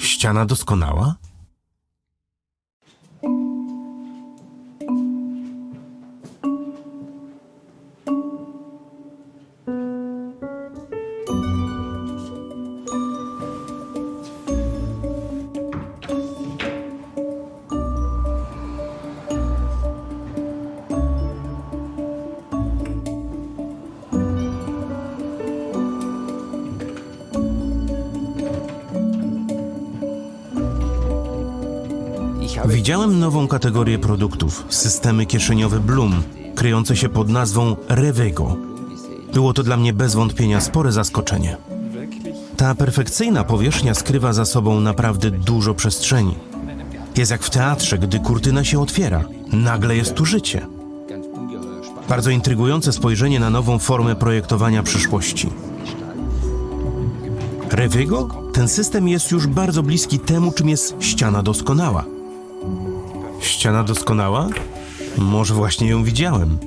Ściana doskonała? Widziałem nową kategorię produktów systemy kieszeniowe Bloom, kryjące się pod nazwą Revego. Było to dla mnie bez wątpienia spore zaskoczenie. Ta perfekcyjna powierzchnia skrywa za sobą naprawdę dużo przestrzeni. Jest jak w teatrze, gdy kurtyna się otwiera. Nagle jest tu życie. Bardzo intrygujące spojrzenie na nową formę projektowania przyszłości. Revego? Ten system jest już bardzo bliski temu, czym jest ściana doskonała. Ściana doskonała? Może właśnie ją widziałem.